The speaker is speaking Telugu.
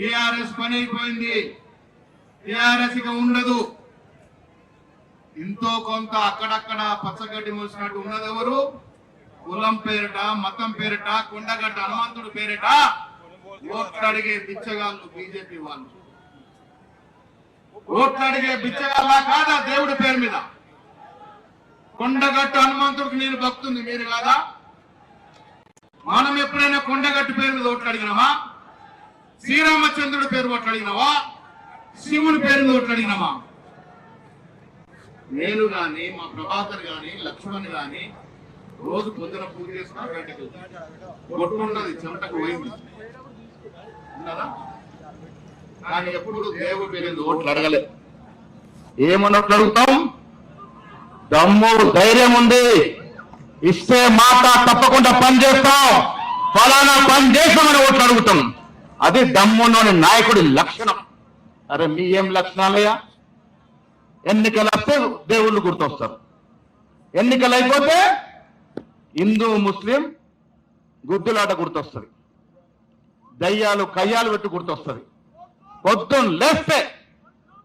టిఆర్ఎస్ పని అయిపోయింది టిఆర్ఎస్ ఇక ఉండదు. ఎంతో కొంత అక్కడక్కడ పచ్చగడ్డి మూసినట్టు ఉన్నది ఎవరు? కులం పేరిట మతం పేరిట కొండగడ్డ హనుమంతుడు పేరిట ఓట్లు అడిగే బిచ్చగాళ్ళు బీజేపీ వాళ్ళు. ఓట్లు అడిగే బిచ్చగాళ్ళ కాదా దేవుడి పేరు మీద? కొండగట్టు హనుమంతుడికి నేను భక్తుంది మీరు కాదా? మనం ఎప్పుడైనా కొండగట్టు పేరు మీద ఓట్లు అడిగినామా శ్రీరామచంద్రుడి పేరు ఓట్లు అడిగినావా శివుని పేరు మీద అడిగినామా నేను గాని మా ప్రభాకర్ గాని లక్ష్మణ్ గాని రోజు పొద్దున పూజ చేసుకున్నా బయటకు చెమటకు పోయింది. కానీ ఎప్పుడు దేవుడి పేరు ఓట్లు అడగలే ఏమన్నట్లు అడుగుతాం? దమ్ము ధైర్యం ఉంది. ఇస్తే మాట తప్పకుండా పని చేస్తాం ఫలానా పని చేస్తామని ఓట్లు అడుగుతాం. అది దమ్మునోని నాయకుడి లక్షణం. అరే మీ ఏం లక్షణాలయ్యా? ఎన్నికలు వస్తే దేవుళ్ళు గుర్తొస్తారు. ఎన్నికలు అయిపోతే హిందూ ముస్లిం గుద్దులాట గుర్తొస్తుంది. దయ్యాలు కయ్యాలు పెట్టి గుర్తొస్తుంది. పొద్దున్న లేస్తే